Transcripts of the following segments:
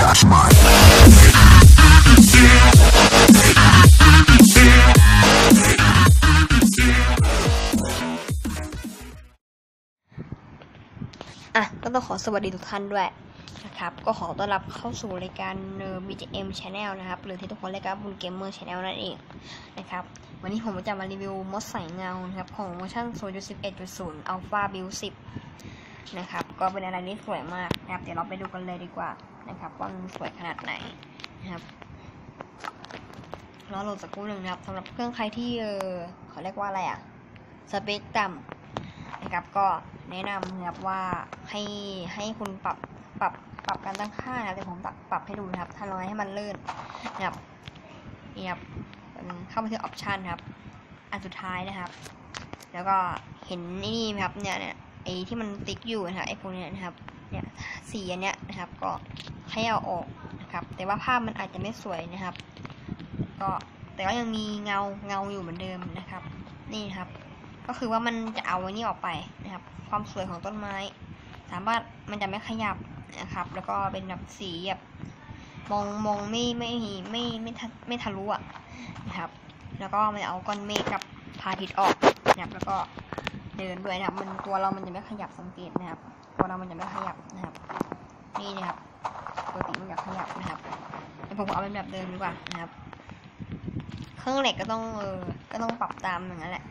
Touch mine. อะก็ต้องขอสวัสดีทุกท่านด้วยนะครับ ก็ขอต้อนรับเข้าสู่รายการเอร์ BGM Channel นะครับ หรือที่ทุกคนเรียกกันบุญเกมเมอร์ Channel นั่นเองนะครับ วันนี้ผมจะมารีวิวมดใส่เงานะครับ ของเวอร์ชัน0.11.0 Alpha Build 10 นะครับ ก็เป็นอะไรที่สวยมากนะครับ เดี๋ยวเราไปดูกันเลยดีกว่านะครับว่ามันสวยขนาดไหนนะครับรอโหลดสักครู่หนึ่งนะครับสำหรับเครื่องใครที่เออเขาเรียกว่าอะไรอะสเปกต่ำนะครับก็แนะนำนะครับว่าให้ให้คุณปรับปรับปรับการตั้งค่านะครับเดี๋ยวผมปรับปรับให้ดูนะครับทำยังไงให้มันลื่นนะครับนี่ครับเข้าไปที่ออปชันครับ อันสุดท้ายนะครับ แล้วก็เห็นนี่ครับเนี่ยเนี่ย ไอ้ที่มันติ๊กอยู่นะครับไอ้พวกนี้นะครับ เนี่ยสีอันเนี้ยนะครับ ก็ให้เอาออกนะครับ แต่ว่าภาพมันอาจจะไม่สวยนะครับ ก็แต่ก็ยังมีเงาเงาอยู่เหมือนเดิมนะครับ นี่นะครับ ก็คือว่ามันจะเอาไว้นี่ออกไปนะครับ ความสวยของต้นไม้ สามารถมันจะไม่ขยับนะครับ แล้วก็เป็นแบบสีแบบมองมองไม่ไม่ไม่ไม่ทะไม่ทะลุอะนะครับ แล้วก็มันเอาก้อนเมฆกับพาทิตออกนะครับแล้วก็ เดินด้วยนะครับ มันตัวเรามันจะไม่ขยับสังเกตนะครับ ตัวเรามันจะไม่ขยับนะครับ นี่นะครับปกติมันจะขยับนะครับเดี๋ยวผมเอาเป็นแบบเดิมดีกว่านะครับ เครื่องเหล็กก็ต้องเออก็ต้องปรับตามอย่างนั้นแหละ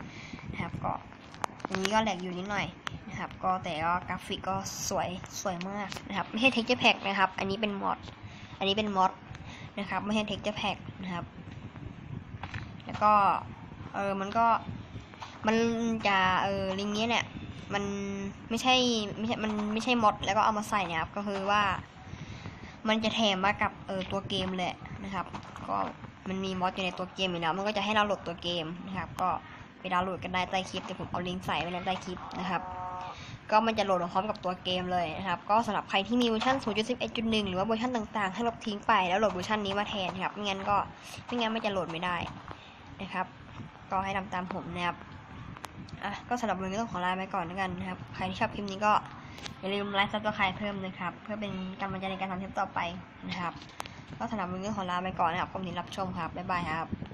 นะครับก็อันนี้ก็แหลกอยู่นิดหน่อยนะครับ ก็แต่ก็กราฟิกก็สวยสวยมากนะครับ ไม่ใช่ texture pack นะครับ อันนี้เป็นมอดอันนี้เป็นมอดนะครับ ไม่ใช่ texture pack นะครับ แล้วก็เออมันก็ มันจะเออลิงก์นี้เนี่ย มันไม่ใช่ไม่ใช่มันไม่ใช่มอดแล้วก็เอามาใส่นะครับ ก็คือว่า มันจะแถมมากับเออตัวเกมเลยนะครับ ก็มันมีมอดอยู่ในตัวเกมอยู่แล้วมันก็จะให้เราโหลดตัวเกมนะครับ ก็ไปดาวน์โหลดกันได้ใต้คลิปแต่ผมเอาลิงก์ใส่ไว้ในใต้คลิปนะครับ ก็มันจะโหลดพร้อมกับตัวเกมเลยนะครับ ก็สำหรับใครที่มีเวอร์ชัน0.11.1 หรือว่าเวอร์ชันต่างๆ ให้ลบทิ้งไปแล้วโหลดเวอร์ชันนี้มาแทนครับไม่งั้นก็ไม่งั้นมันจะโหลดไม่ได้นะครับ ก็ให้ทำตามผมนะครับ อะก็สำหรับวันนี้ต้องขอลาไปก่อนแล้วกันนะครับ ใครที่ชอบคลิปนี้ก็อย่าลืมไลค์ซับสไครต์เพิ่มนะครับ เพื่อเป็นกำลังใจในการทำคลิปต่อไปนะครับ ก็สำหรับวันนี้ขอลาไปก่อนนะครับขอบคุณที่รับชมครับบ๊ายบายครับ